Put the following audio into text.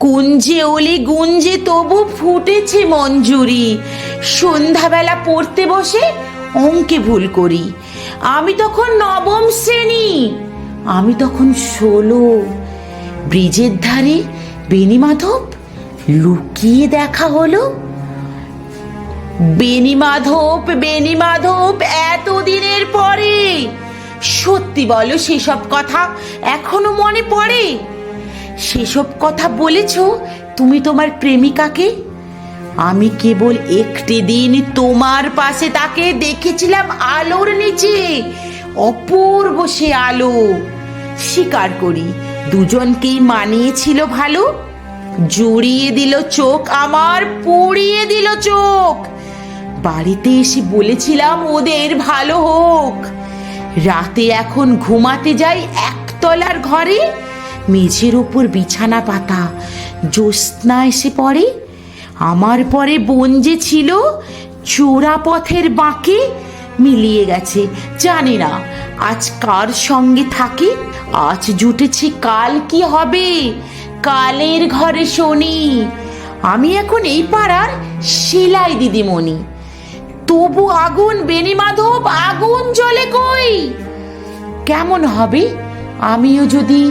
কুঞ্জে ওলে গুঞ্জে তবু ফুটেছে মঞ্জুরি। সন্ধ্যাবেলা পড়তে বসে অঙ্কে ভুল করি। আমি তখন নবম শ্রেণি, আমি তখন ষোলো। ব্রিজের ধারে বেনি মাধব লুকিয়ে দেখা হলো। বেনি মাধব এতদিনের পরে। সত্যি বলো, সেসব কথা এখনও মনে পড়ে? সেসব কথা বলেছ? তুমি তোমার প্রেমিকাকে? আমি কেবল একটি দিন তোমার পাশে তাকে দেখেছিলাম আলোর নিচে। অপূর্ব সে আলো। স্বীকার করি, দুজনকেই মানিয়েছিল ভালো। জড়িয়ে দিল চোখ আমার, পুড়িয়ে দিল চোখ। বাড়িতে এসে বলেছিলাম ওদের ভালো হোক। রাতে এখন ঘুমাতে যাই একতলার ঘরে। মেঝের ওপর বিছানা পাতা। জ্যোৎস্না এসে পড়ে, আমার পরে বোন যে ছিল চোরা পথের বাঁকে মিলিয়ে গেছে। জানি না আজ কার সঙ্গে থাকি, আজ জুটেছি কাল কি হবে? কালের ঘরে শনি। আমি এখন এই পাড়ার সেলাই দিদিমণি। তবু আগুন বেনি মাধব, আগুন জ্বলে কই? কেমন হবে? আমিও যদি